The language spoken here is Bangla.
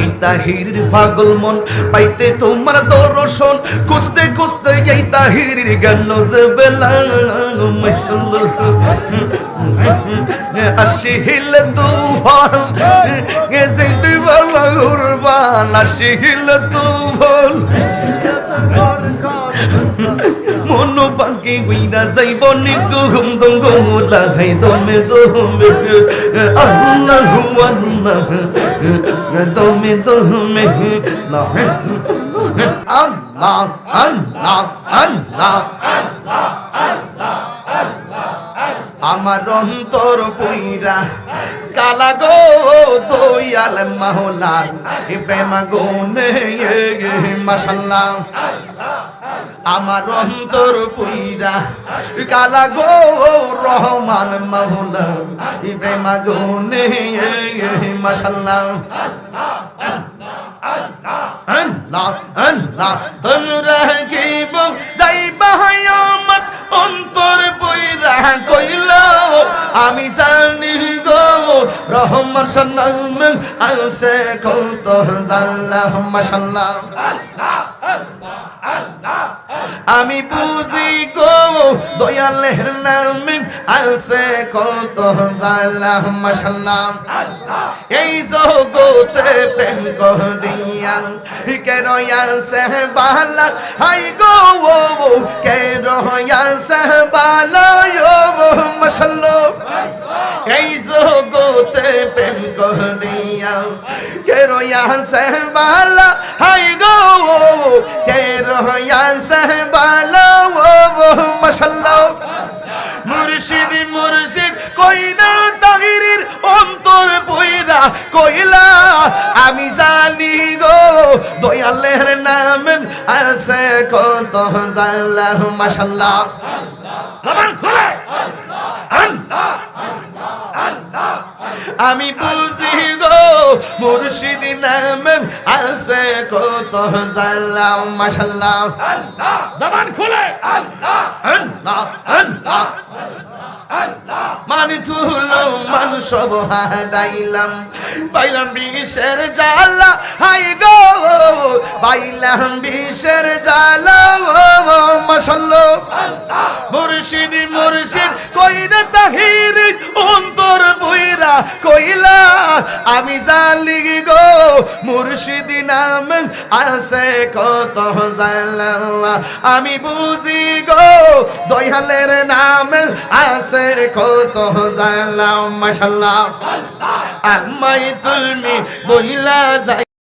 এই তাহিরির পাগল মন, পাইতে তোমার দর্শন। খুঁজতে খুঁজতে এই জবেলা আসি হিল তুফান গুইরা যাইব জঙ্গম লাগাই দমে দমে। আল্লাহ আমার অন্তর বইরা কালা গো দয়াল মাহলা প্রেমা গুনে মাসাল্লাহ আমার অন্তর পুইরা কালা গো রহমান মাহুলা গুনে মাসাল্লাহ আল্লাহ আল্লাহ তোমরা গিব যাইবা আমার অন্তর বইরা কইল, আমি জানি গো রহমান সান্নাম আছে কত জাল্লাহ মাশাল্লাহ। আমি বুঝি গো, দয়ালের নামে আছে কত জালাম, মাশাল্লাহ। এই জগতে প্রেম করিয়া কেন আছে বালা? হাই গো কেন আছে বালা? এই জগতে প্রেম করিয়া কেন আছে বালা? হাই গো কেন আছে বালা? মাশাল্লাহ। মুর্শিদ মুর্শিদ, কইনা তাহিরির অন্তর বইরা কইলা, আমি জানি গো, দয়ালের নাম আছে কত জাল্লাহ মাশাল্লাহ। জবান খুলে। আমি বুঝি গো মুর্শিদ নাম আছে কত জাল্লাহ মাশাল্লাহ জবান খুলে। আল্লাহ আল্লাহ আল্লাহ। আল্লাহ মান তুলো মান সব হারাইলাম। পাইলাম বিষের জালা হাই গো! পাইলাম বিষের মশাল্লো মুর্শিদ মুর্শিদ কইরা তাহির অন্তর বইরা কইলা আমি জালি গো। মুর্শিদ নাম আছে কত জালা আমি বুঝি গো। দয়ালের নাম আছে কত জালা মাশাল্লাহ আমায় তুমি বইলা